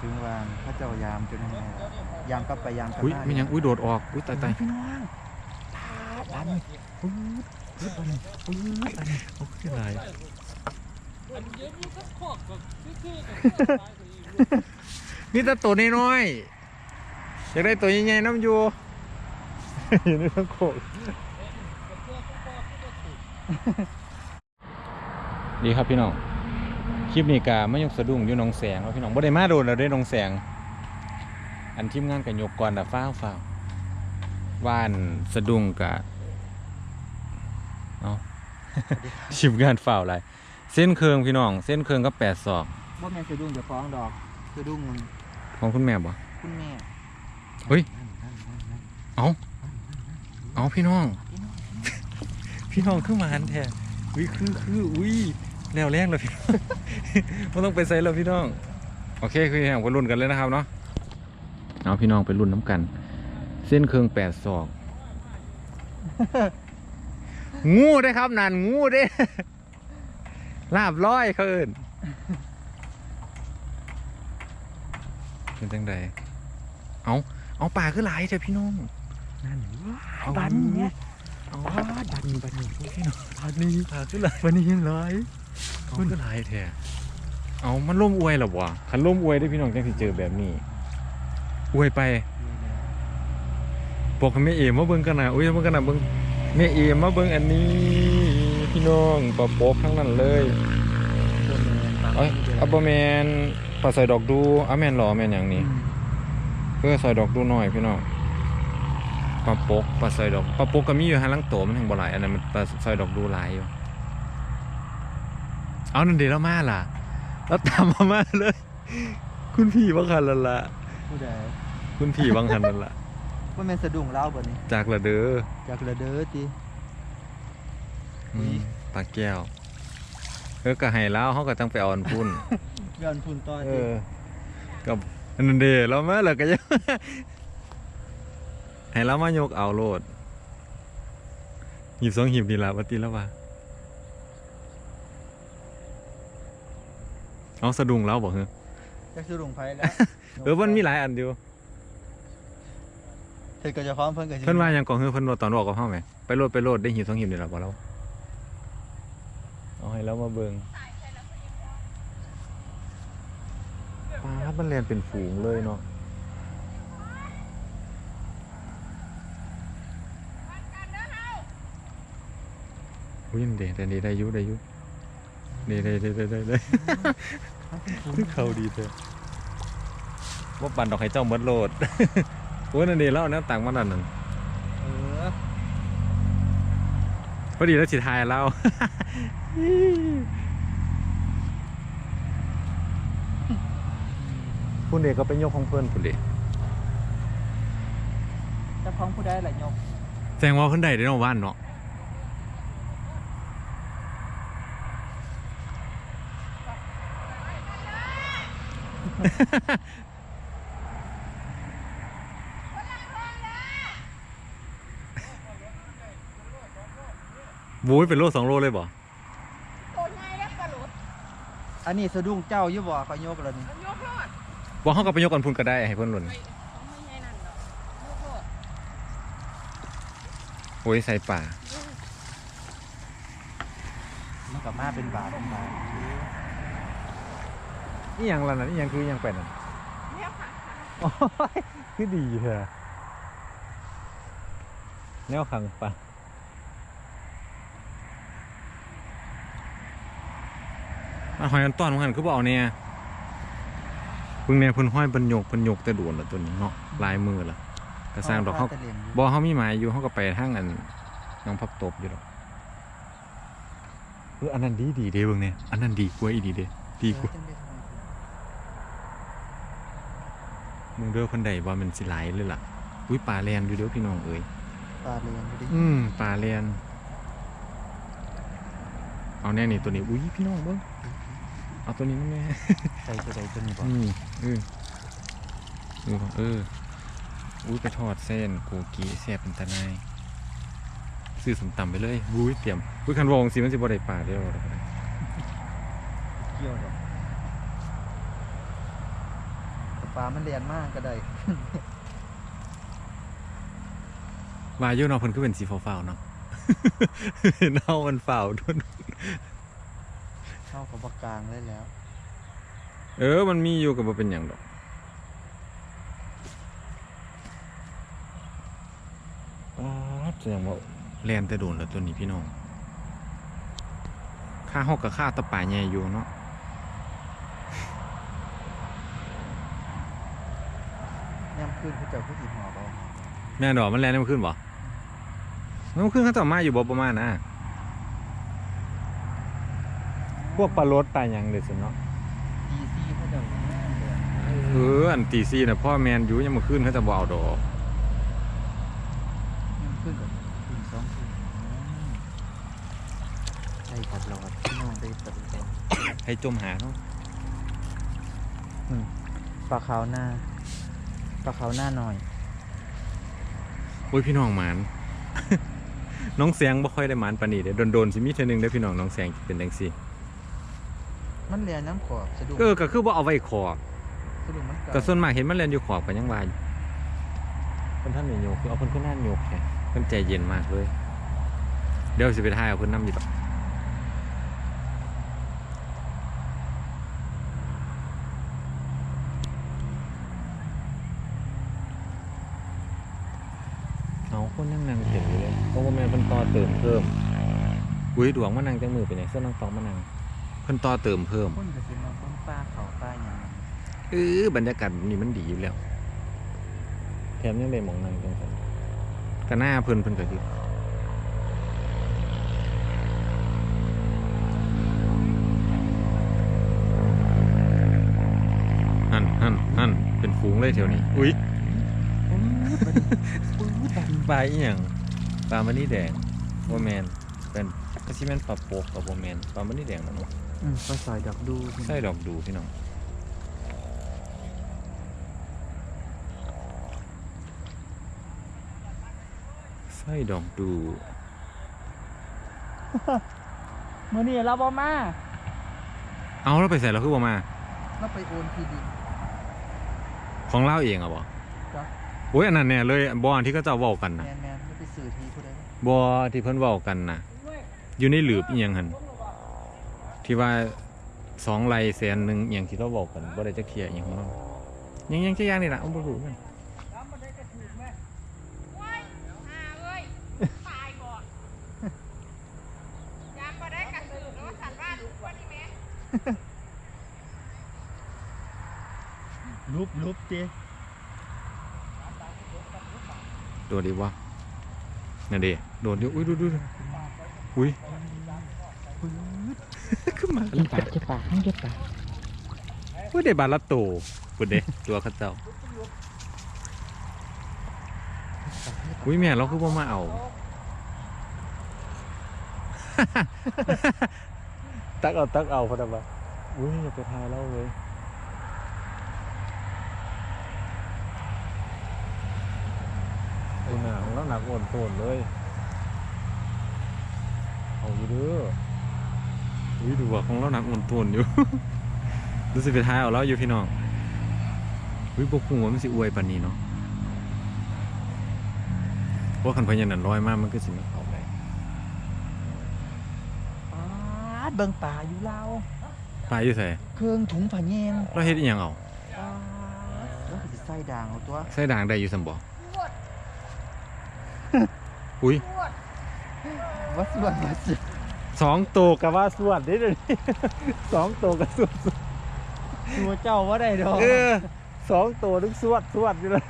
ซื้อวานพระเจ้ายามจนยังไงยามกลับไปยามกลับอุ้ยมาไม่ยังอุ้ยโดดออกอุ้ยตายตายพี่น้องตาดันปื๊ดปื๊ดอันนี้ปื๊ดอันนี้โอ้ยอะไรมีแต่ตัวน้อยๆอยากได้ตัวใหญ่ๆน้ำอยู่อยู่ในทั้งโคกดีครับพี่น้องค ลิปนี้กาไม่ยกสะดุ้งอยู่หนองแสงแล้วพี่น้องบ่ได้มาโดนแล้วได้หนองแสง อันทีมงานกับยกก่อนแต่ฟ้าวฟ้าวว่านสะดุ้งกะเอาทีมงานฝ่าวอะไรเส้นเคืองพี่น้อง เส้นเคืองก็แปดศอกบ่แม่นสะดุ้งจะฟ้องดอกสะดุ้งมันของคุณแม่บ่คุณแม่เฮ้ยนั่นนั่นนั่นเอาเอาพี่น้อง พี่น้องขึ้นมาหันแท้อุ้ยคือคืออุ้ย แล้วแรงแล้วพี่น้องไม่ต้องไปใส่แล้วพี่น้อง โอเคคืออย่างไปรุ่นกันเลยนะครับเนาะเอาพี่น้องไปรุ่นน้ำกัน เส้นเคืองแปดศอก งูได้ครับนันงูได้ลาบร้อยเขาเอินเป็นจังใดเอาเอาป่าคือหลายเถอะพี่น้องนั่นเอาดันเนี่ยเอาว้าดันบันนี้พี่น้องป่านี้ป่าคือหลายบันนี้ยังร้อย เอาคือหลายแท้เอามันล่มอวยหรอวะคันล่มอวยได้พี่น้องจังสิเจอแบบนี้อวยไปบอกให้แม่เอมาเบิ่งกันนะอุ้ยมาเบิ่งกันนะเบิ่งแม่เอมาเบิ่งอันนี้ พี่น้องปลาโป๊กทั้งนั้นเลยเอ้ยอัปเปอร์แมนปลาใส่ดอกดูอะแมนหรอแมนอย่างนี้เพื่อใส่ดอกดูหน่อยพี่น้องปลาปกปลาใส่ดอกปลาปกก็มีอยู่ฮะลังโตมันถึงบ่หลายอันนั้นมันปลาใส่ดอกดูหลายอยู่ เอานั่นเดี๋ยวเรามาล่ะ แล้วตามมามาเลย คุณพี่บังคันนั่นละผู้ใดคุณพี่บังคันนั่นละบ่แม่นสะดุ้งเล่าบ่นี้จากละเด้อจากระเด้อติอืมปลาแก้วเออก็ให้แล้วเขาก็ต้องไปเอาอันพุ่น ย้อนพุ่นต่อเอติอกับอันนั้นเดเรามาแล้วก็ยัง ให้เรามายกเอาโลดหีบสองหีบดีละวัติแล้วว่า เอาสะดุ้งแล้วบอกเหรอจากสะดุ้งไผแล้วเออมันมีหลายอันเดียวเพิ่นก็จะพร้อมเพิ่นก็สิเพิ่นว่าหยังก่อนเฮ้เพิ่นว่าตอนบอกกับเฮาไหมไปโลดไปโลดได้หีบสองหีบดีละบ่เราเอาให้เรามาเบิ่งปลามันเรียนเป็นฝูงเลยเนาะอุ้ยมันเดแต่ดีได้อยุได้อ ยุดีได้ได้ได้ได้ได้คือเขาดีเถอะว่าปั่นดอกให้เจ้าเมดโหลดโอ้ยนั่นดีแล้วเอาแน้ำตังมานั่นนั่นเออพอดีแล้วสิทายเราคุณเด็กก็เป็นยกของเพื่อนคุณเด็กเจะพร้าของผู้ใดล่ะยกแสดงว่าเพื่อนใดได้นอกบ้านเนาะ โว้ยเป็นโลสองโลเลยบ่ตัวใหญ่แล้วกระโหลดอันนี้สะดุ้งเจ้าอยู่บ่เขายกแล้วนี่มันยกโลดว่าเขาก็ไปยกกันพุ่นก็ได้ให้เพื่อนหล่นของไม่ใหญ่นั่นดอกยกโลดโอ้ยใส่ป่ามันก็มาเป็นบาทเป็นบาท นี่ยังละนะนี่ยังคือยังเป็นอะเนี่ยค่ะโอ้ยคือดีเถอะแนวขังปะอะหอยอันต้อนของหันคือบ่เอาเนี่ยเพิ่งเนี่ยเพิ่นห้อยเพิ่นยกเพิ่นยกแต่โดวนละตัวนี้เนาะลายมือละก็สร้างดอกเขาตะเลียงอยู่บ่เขามีหมายอยู่เขาก็ไปทางอันยังพับตบอยู่ดอกเอออันนั้นดีดีเด้เบิ่งเนี่ยอันนั้นดีกว่าอีดีเด้ดีกว่า เออจังได้ทำไมมึงเด้อเพิ่นได้ว่ามันสิหลายเลยล่ะ อุ้ยป่าแลนอยู่เด้อพี่น้องเอ้ยตาเลียงอยู่ดิอืมป่าแลนเอาแน่นี่ตัวนี้ อุ้ยพี่น้องเบิ่งเอาตัวนี้มาแน่ใส่ตัวใดตัวนี้บ่นี่เออเออเอออุ้ยไปทอดเส้นโกกีแซ่บเป็นตาหนายซื้อสมตำไปเลยอุ้ยเตรียมอุ้ยคันวองสิมันสิบ่ได้ป่าเด้อเกี่ยวดอก ปลามันเรียนมากก็ได้ว่าอยู่เนาะเพิ่นคือเป็นสีฟ้าวๆเนาะ เนามันฟ้าวทุนเข้ากับปากกลางได้แล้ว เออ มันมีอยู่กับบ่เป็นหยังดอกอ๋อแสดงว่าแล่นแต่โดนแล้วตัวนี้พี่น้องค่าฮอกกับค่าตะป่าใหญ่อยู่เนาะ ย่ำ ขึ้นเขาเจ้าผู้หญิงหอบเอาแม่นดอกมันแล่นได้มันขึ้นบ่มันขึ้นเขาจะมาอยู่บ่ประมาณนะพวกปลารสปลาหยังเด้สิเนาะดีซี่เขาเจ้าแม่เลยเอออันตีซีน่ะพ่อแมนอยู่ยังมาขึ้นเขาจะบ่เอาดอกย่ำขึ้นกับขึ้นสองขึ้นอืมได้ตลอดพี่น้องได้ตลอดให้จมหาเนาะ ปลาขาวหน้า ปลาขาวหน้าหน่อย โอ้ยพี่น้องหมาน น้องแสงบ่ค่อยได้หมานปานนี้เด้โดนๆสิมีเทื่อนึงได้อพี่น้องน้องแสงเป็นจังซี่มันเรียนน้ำขอบสะดุ้งเออก็คือบ่เอาไว้ขอบสะดุ้งมันไก็ส่วนมากเห็นมันเล่นอยู่ขอบก็ยังว่าอยู่เพิ่นท่านนี่โยกคือเอาเพิ่นขึ้นหน้าโยกแค่เพิ่นใจเย็นมากเลย เดี๋ยวสิไปถ่ายเอาเพิ่นนำอยู่ดอก คนยังนั่งเต็มอยู่เลยเพราะว่าแม่นเพิ่นต่อเติมเพิ่มอุ้ยดวงมานั่งจังมือไปไหนเส้นนั่งตองมานั่งเพิ่นต่อเติมเพิ่มคนก็สิมาคนปลาเขาปลาอย่างนั้นเออบรรยากาศแบบนี้มันดีอยู่แล้วแถมยังได้หมองนั่งจังซั่นก็หน้าเพิ่นเพิ่นก็คือหันหันหันเป็นฝูงเลยแถวนี้ อุ้ย ปลาอีหยังปลามันนี่แดงบ่แมนเป็นก็สิแม่นปลาโปกกับบ่แมนปลามันนี่แดงนะเนาะอืมปลาสอยดอกดูพี่น้องใช่ดอกดูพี่น้องไส้ดอกดูมื่อนี้เราบ่มาเอาแล้วไปใส่เราคือบ่มาเราไปโอนที่ดินของเล่าเองเหรอะบ่จ้ะ โอ้ยอันนั้นแน่เลยบอนที่เขาเจ้าเว้ากันแมนะนแมนไม่ไปสื่อทีผู้ใดวะบอที่เพิ่นเว้ากันนะอยู่ในหลืบอีหยังหั่นที่ว่าสองไลแสนหนึ่งอหย่างที่เราเว้ากันบ่ได้จักเที่ยอหย่างของเรายังยังจะอย่างนี่ล่ะเอาบ่รู้มันว้ายหาเว้ยตายก่อนยามมาได้กระสือแล้วสันบ้านวันนี้แม่รูปรูปเจ โดดดีวะนั่นดิโดดอยู่อุ้ยดูดูดูอุ้ยขึ้นมาเก็บปากเก็บปากให้เก็บปากอุ้ยได้บาทละโตปุ่นเด้ตัวเขาเจ้าอุ้ยแม่เราคือบ่มาเอาตักเอาตักเอาพอดบ่อุ้ยอย่าไปทายเราเลยไอ้หนาของเราหนักโอนโตนเลยเอาอยู่เด้ออุ้ยดูว่าของเราหนักโอนโตนอยู่ รู้สึกไปทายเอาแล้วอยู่พี่น้องอุ้ยบกหัวามันสิอวยปานนี้เนาะเพราะคันพญานันร้อยมากมันก็สิไม่เข้าได้ปาดเบิ่งป่าอยู่เราวปลาอยู่ใส่เครื่องถุงผาแยงเราเฮ็ดอีหยังเอาปาดแล้วก็สิใส่ด่างเอาตัวใส่ด่างได้อยู่ซั่นบ่ปวด อุ้ยปวดวัดส่วนวัดส่วนสองตัวกับว่าสวดได้เดี๋ยวนี้สองตัวกับสวดตัวเจ้าว่าได้ดอกเออสองตัวนึกสวดสวดอยู่เลย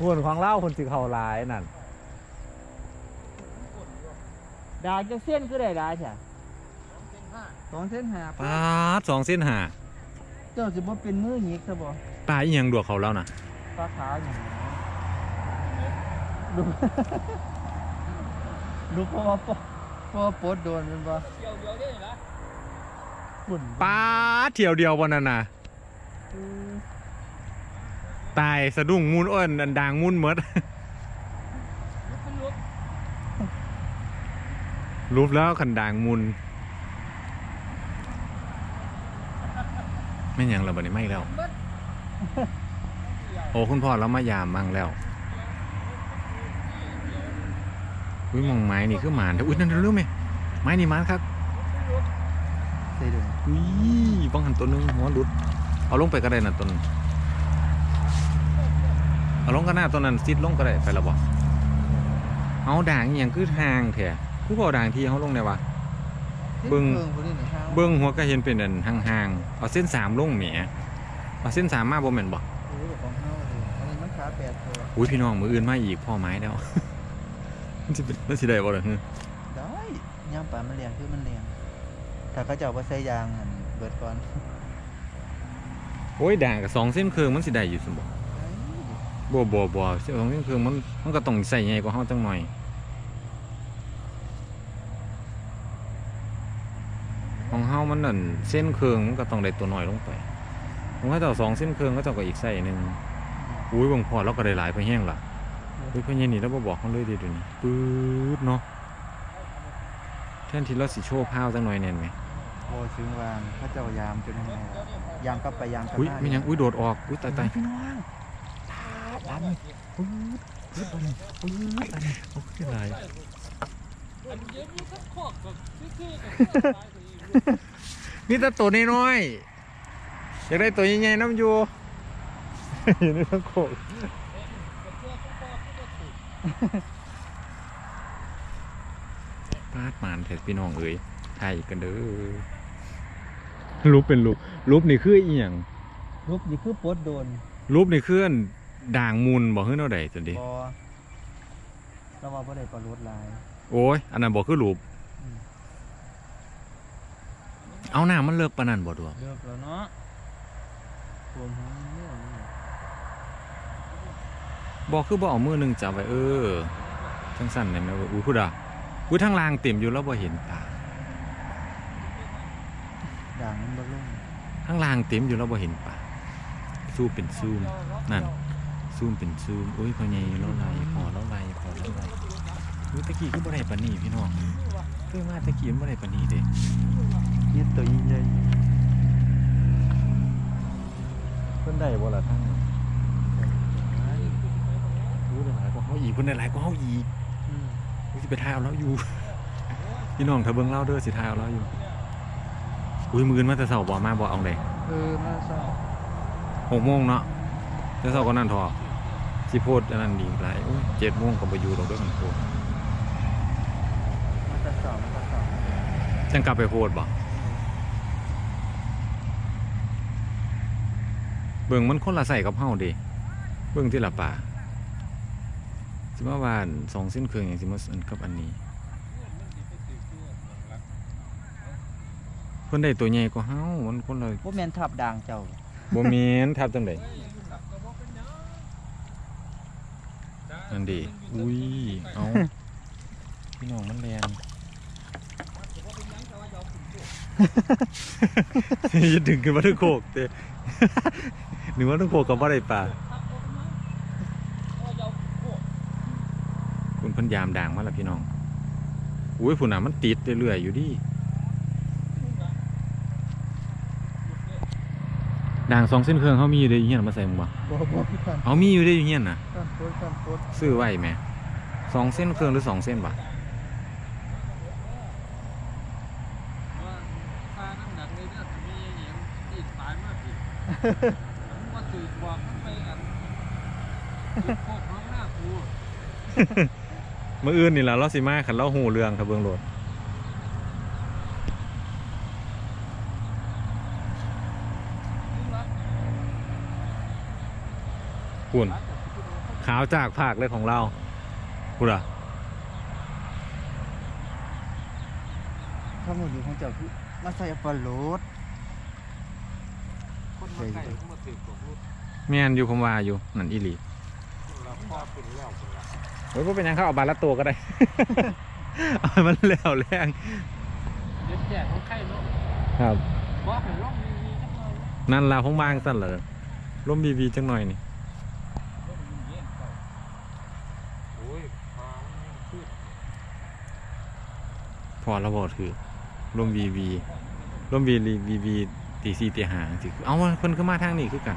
หุ่นของเล่าคนสิเข้าหลายนั่นด่างจะเส้นก็ได้ด่างใช่สองเส้นหาปาดสองเส้นหาเจ้าสิบ่เป็นมือหยิกซะบ่ปลาอีหยังดวกเขาแล้วนะปลาขาวอย่างนี้ ดูดูเพราะว่าปเพราะว่าปดโดนมันบ่เดียวเดียวได้เหรอฝุ่นปาดเที่ยวเดียววันนั้นน่ะอืมตายสะดุ้งมูนอ้นอันดังมูนเมดรูปแล้วขันด่างมุนไม่นหยังแล้วบัดนี้ไม่แล้วเบิดโอ้คุณพ่อเรามายามบ้างแล้ว อุ้ยมองไม้นี่คือหมานแต่อุ้ยนั่นรู้ไหมไม้นี่หมานครับใส่ดูอุ้ยบ้องหันตัวหนึงหัวหลุด เอาลงไปก็ได้นะตัวนึงเอาลงก็หน้าตัวนั้นซิดลงก็ได้ไปและบ่เอาด่างอหย่างคือทางแท้คือบ่เอาด่างที่เขาลงได้วะเบิ่งเบิ่งคนนี้หน่อยครับเบิ้งหัวก็เห็นเป็นอันห่างๆเอาเส้นสามลงแหมเอาเส้นสามมาบ่แม่นบ่โอ้ยของเฮาเลยอันนี้มันขาแปดตัวอุ้ยพี่น้องมืออื่นมาอีกพ่อไม้แล้ว มันสิเป็นมันสิได้บ่ล่ะฮึได้ย่างปลามันเลี้ยงคือมันเลี้ยงถ้าเขาเจ้าบ่ใส่ยางหั่นเบิดก่อนโอ้ยด่างกับสองเส้นเครื่องมันสิได้อยู่ซั่นบ่บ่บ่บ่เส้นสองเส้นเครื่องมันมันก็ต้องใส่ใหญ่กว่าเฮาจังหน่อยของเฮามันนั่นเส้นเครื่องมันก็ต้องได้ตัวน้อยลงไปของเขาเจ้าสองเส้นเครื่องก็เจ้าก็อีกใส่หนึงอุ้ยเบิ่งพอเราก็ได้หลายไปแห้งล่ะ เฮ้ยเพิ่นยันนี่แล้วบ่บอกเขาเลยเดิเดี๋ยวนี้ปื๊ดเนาะแทนที่เราสิโชว์พาวจังหน่อยแน่นไหมโอ้ยถึงวางเขาเจ้ายามจนยังไงล่ะยามกลับไปยามกลับอุ้ยมาไม่ยังอุ้ยโดดออกอุ้ยตายตายพี่น้องตาดปื๊ดปื๊ดไปเลยปื๊ดไปเลยโอ้ยหลายนี่แต่ตัวน้อยๆอยากได้ตัวใหญ่ๆน้ำอยู่อยู่ในทั้งโคก ปาดหมานเถิดพี่น้องเอ้ยไทยกันเด้อรูปเป็นรูปรูปนี่คืออีหยังรูปนี่คือปวดโดนรูปนี่คืออันด่างมูลบอกขึ้นเอาใดจังดิบอเราว่าบ่ได้ปลาลดลาย โอ้ย อันนั้นบอกคือรูปอืม เอาหน้ามันเลิกปานนั้นบ่ดวง เลิกแล้วเนาะรวมทั้งเรื่องนี้ บอกคือบ่เอามือหนึงจับไว้เออจังสั่นได้ไหมว่าอุ้ยพูดอะอุ้ยทางล่างเต็มอยู่แล้วบ่เห็นตาด่างมันบ่ลงทางล่างเต็มอยู่แล้วบ่เห็นปลาซูมเป็นซูมนั่นซูมเป็นซูมอุ้ยพ่อใหญ่แล้วไหลพอแล้วไหลพอแล้วไหลอุ้ยตะกี้คือบ่ได้ปานนี้พี่น้องเคยมาตะกี้มันบ่ได้ปานนี้เด้ยืดตัวใหญ่เพิ่นได้บ่ล่ะทางนั้นอุ้ยได้หลาย กว่าเฮาอีกเพิ่นได้หลายกว่าเฮาอีกๆอืมอุ้ยสิไปถ่ายเอาแล้วอยู่พี่น้องถ้าเบิ่งเล่าเด้อสิถ่ายเอาแล้วอยู่อุ้ยมื้ออื่นมาแต่เช้าบ่มาบ่เอาเลยเออมาเศร้าหกโมงเนาะแต่เช้าก็นั่นทอสิโพดอันนั้นดีหลายอุ้ย7โมงก็บ่อยู่ดอกเด้อมันโพดมาแตะเศร้ามาแตะเศร้าจังกลับไปโพดบ่เบิ่งมันคนละใส่กับเฮาเด้เบิ่งที่ละป่า สิมาว่าอันสองเส้นเครื่องอย่างสิมาอันกับอันนี้เพิ่นได้ตัวใหญ่กว่าเฮามันคนละบ่แม่นทับด่างเจ้าบ่แม่นทับจังไดนั่นดิอุ้ย เอาพี่น้องมันแรงจะดึงขึ้นมาถึงโคกเต้นึกว่าถึงโคกกับว่าได้ปลา คุณเพันยามด่างมาแล้วพี่น้องอุ้ยผุนน่ะมันติดเรื่อยๆอยู่ดิด่างสองเส้นเครื่องเขามีอยู่เด้อยู่เฮียนมาใส่มึงบ่บ่บ่พี่คันเอามีอยู่ได้อยู่เฮียนน่ะคันโพดคันโพดซื้อไว้ไหมสองเส้นเครื่องหรือสองเส้นบ่ มีอย่างติดตายมากผิดว่าสื่อบอกมันไปอันจุดโคกน้องหน้าครูมื่ออื่นนี่ล่ะเราสิมาขันเราหูเรื่องครับเบื้องโลดคุณขาวจากภาคเลยของเราคุณอะข้าหมดอยู่ของเจ้าคือมาใส่ปลาลดคนมาไก่เขามาถือของรูปแม่นอยู่ผมว่าอยู่นั่นอีหลีเราพ่อเป็นแล้วเป็นแล้ว โอ้ยบ่เป็นหยังเข้าเอาบาทละตัวก็ได้ เอาให้มันแล้วแรงเด็ดแจกของไข่เนาะครับ บอกให้ร่องมีมีจังเลยนั่นล่ะผมวางสั่นเลยร่มบีบีจังหน่อยนี่ร่องมีเย็นเก่าโอ้ยพามันยังขึ้นพอเราบอกถือร่มบีบีร่มบีบีบีตีซีตีหาสิเอาว่าเพิ่นก็มาทางนี้คือกัน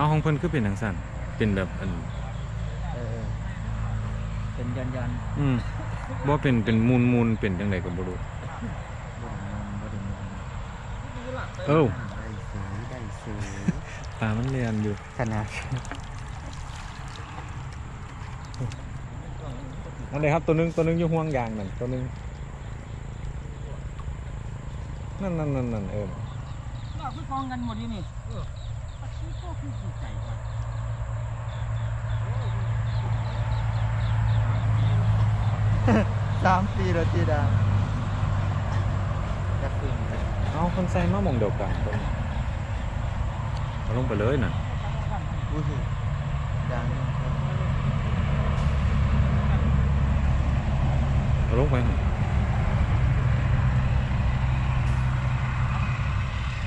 เอาของเพิ่นคือเป็นจังซั่นเป็นแบบอันเออเป็นยันยันอืมบ่เป็นเป็นมูลมูลเป็นจังไดก็บ่รู้บ่ได้งงบ่ได้งงเอ้าได้สวยได้สวยตามันเรียนอยู่ขนาดนั่นเลยครับตัวหนึงตัวหนึงอยู่ห่วงยางนั่นตัวหนึงนั่นนั่นนั่นนั่นเออเราคือกองกันหมดอยู่นี่ เออปัดชี้ก็คือขี้ใจว่ะสามปีแล้วจีดาจะพึ่งเลยเอาคนใส่มาหมองเดียวกันตัวนี้เอาลงไปเลยน่ะอุ้ยดังเอาลงไปหั่น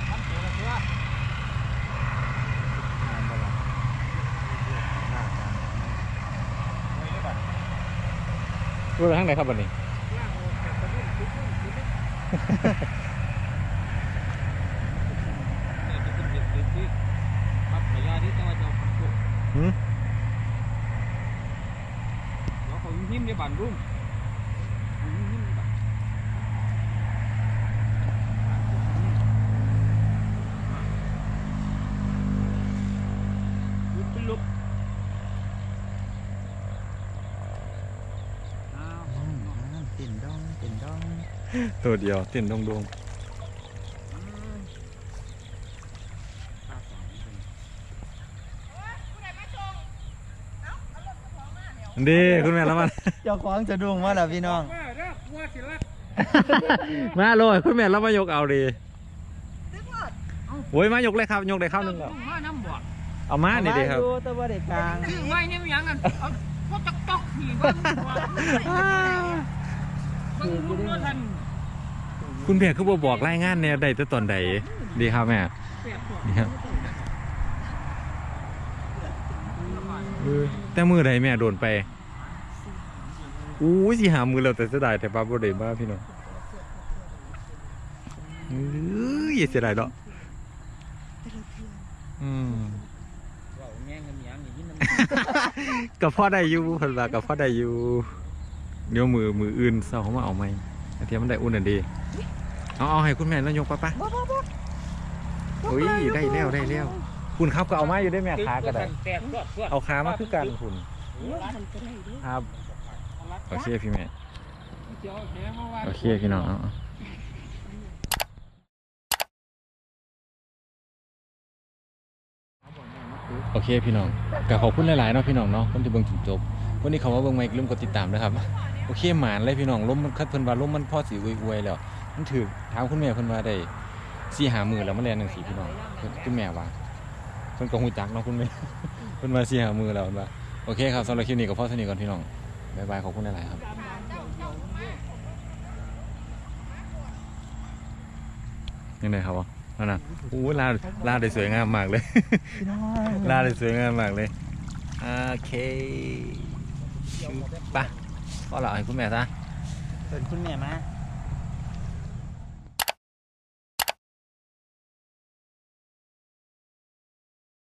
ทำตัวละตัว งานบ่ล่ะหน้าดัง รู้ไปทางไหนครับวันนี้เยจะเป็นเด็กเด็กที่ปั๊บระยะที่ต้องมาจะเอาตัว หืม เดี๋ยวเขายิ้มในบ้านรุ่มยิ้มในบ้านลุกเป็นลุกอ้าว อืมอ่าติ่นดองติ่นดอง ตัวเดียวเต้นดงดงผู้ใดมาชงเอ้าเอารถมาของมาเดี๋ยวอันดีคุณแม่ละมันเจ้าของจะดุงมาแล้วพี่น้องว่าเด้อว่าสิรักมาเลยคุณแม่ละมายกเอาดีตึกหมดโอ้ยมายกเลยครับยกได้ข้าวหนึงแล้วมาน้ำบ่เอามานี่ดีครับดูแต่ว่าเด็กกลางคือไม่เนี่ยมันหยังกันเอาพวกจักจอกผีว่ามึงรู้ว่าทัน คุณแม่คือบ่บอกรายงานแนวใดแต่ตอนใดดีครับแม่ดีครับแต่มือใดแม่โดนไปอู้สิหามือแล้วแต่เสียดายแต่ป้าบ่ได้มาพี่น้องเอ้ยอย่าเสียดายเนาะอืมกันหยังอย่างนี้นั่นกับพ่อได้อยู่พิ่นว่ากับพ่อได้อยู่เดี๋ยวมือมืออื่นเศร้าเขามาเอาไหม เทียมมันได้อุ่นอันดีเอาเอาให้คุณแม่แล้วยกปะปะโอ้ยได้แล้วได้แล้วคุณครับก็เอามาอยู่ได้แม่ขาก็ได้แตกตัวตัวเอาขามาคือกันคุณครับโอเคพี่แม่เดี๋ยวแหมาว่าโอเคพี่น้องเอาเอาโอเคพี่น้องก็ขอบคุณหลายๆเนาะพี่น้องเนาะคนที่เบิ่งถึงจบวันนี้เขาว่าเบิ่งไม่ลืมกดติดตามนะครับ โอเคหมานเลยพี่น้องลมมันคัดเพิ่นว่าลมมันพ่อสิอวยๆแล้วมันถือถามคุณแม่เพิ่นว่าได้สี่หามือแล้วมันแล่นจังซี่พี่น้องคุณแม่ว่าเพิ่นก็ฮู้จักเนาะคุณแม่เพิ่นว่าสี่หามือแล้วเพิ่นว่าโอเคครับสำหรับคลิปนี้ก็พ่อเท่านี้ก่อนพี่น้องบ๊ายบายขอบคุณหลายๆครับยังไงครับวะนั่นน่ะอู้ลาลาได้สวยงามมากเลยพี่น้องลาได้สวยงามมากเลย โอเคไปพ อละให้คุณแม่ซะเปิดคุณแม่มา